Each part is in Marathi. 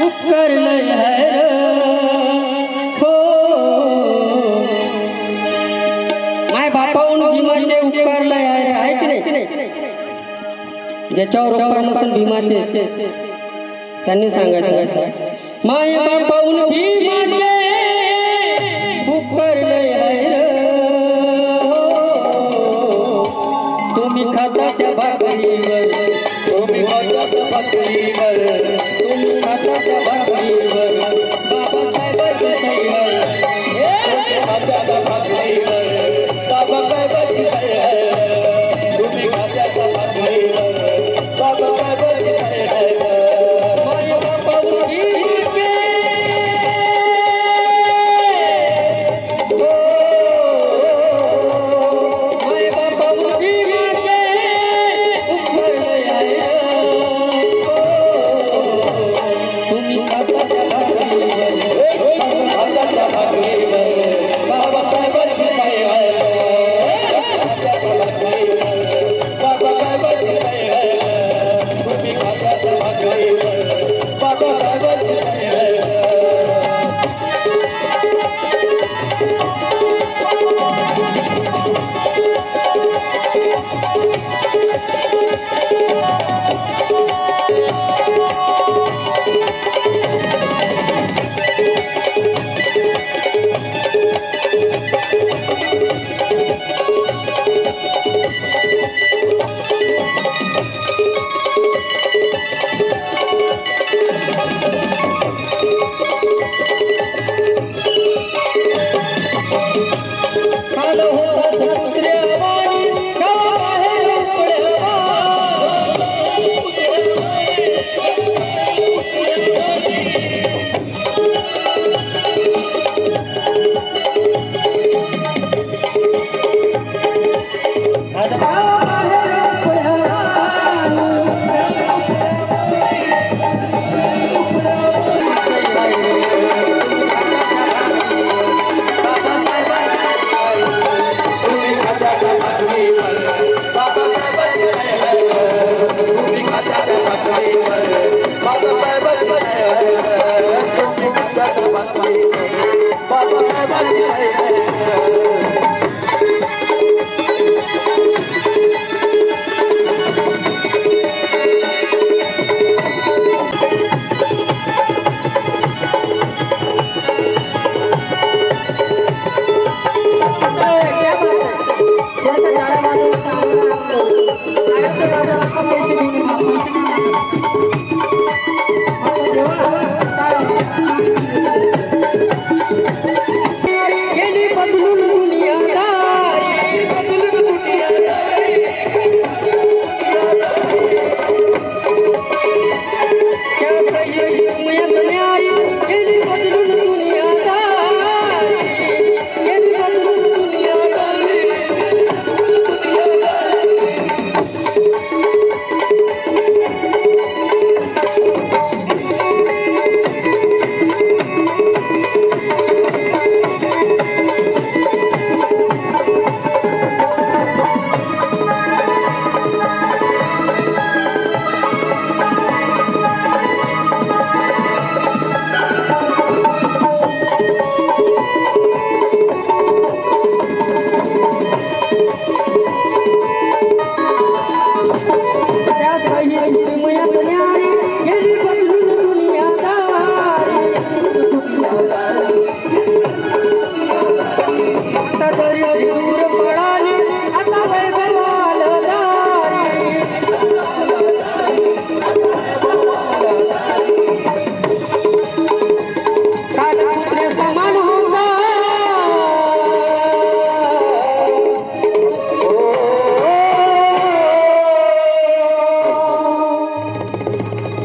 कर हो माय बापाहून भीमाचे उपकार लय आहे की नाही? ज्याच्यावर उपकार नसून भीमाचे त्यांनी सांगायचं माय बापाहून da da da para, para, para.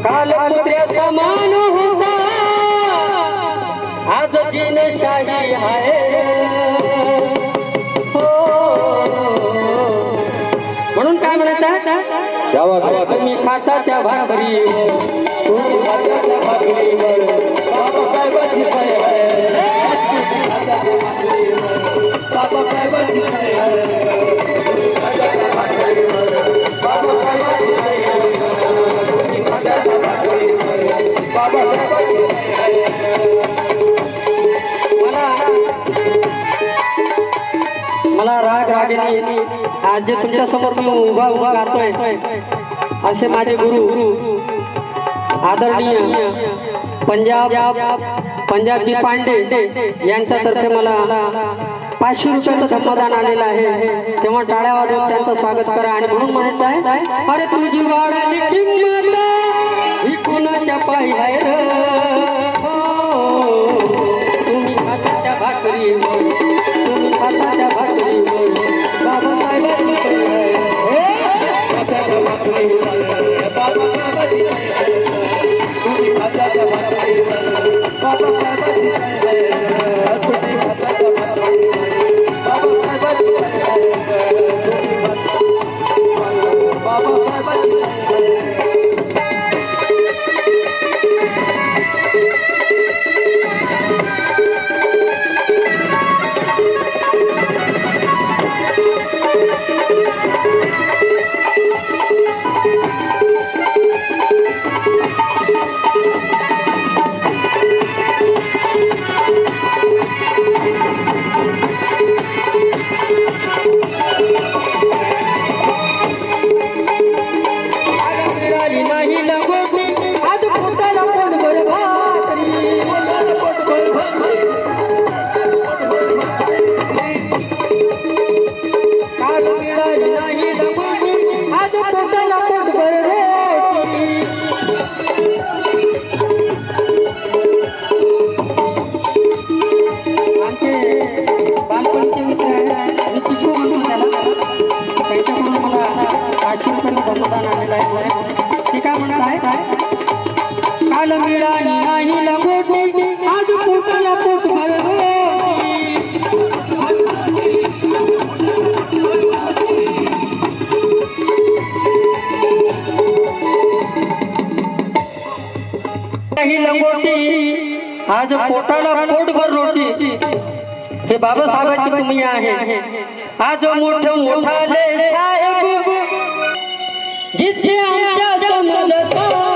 बालपुत्र्या समान होता. आज जिन शाही आहे. हो. म्हणून काय म्हणायचं? तुम्ही खाता त्या भाकरी आज जे तुमच्यासमोर मी उभा उभा राहतोय असे माझे गुरु आदरणीय पंजाब पंजाबजी पांडे यांच्यातर्फे मला पाचशे रुपयाचं धम्मदान आलेलं आहे. तेव्हा टाळ्या वाजवून त्यांचं स्वागत करा. आणि म्हणून म्हणायचं आहे अरे तुझी वाढाली किंमत ही कुणाच्या पायी आहे हो, तुम्ही भाकरी ते काय म्हणत आहे? काल मिळाली नाही आज पोटाला पोट भर लंगोटी आज पोटाला रोटी हे बाबासाहेबांची तुम्ही आहे. आज मोठ मोठाले साहेब जिथे आमच्या समाजासाठी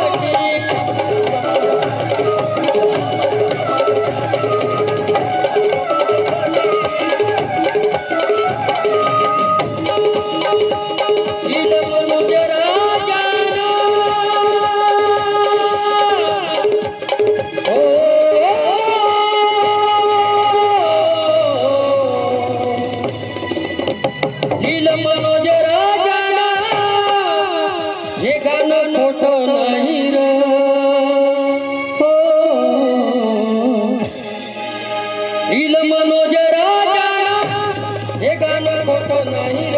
મોજરા જાણા એ ગાનો ખોટો નહીં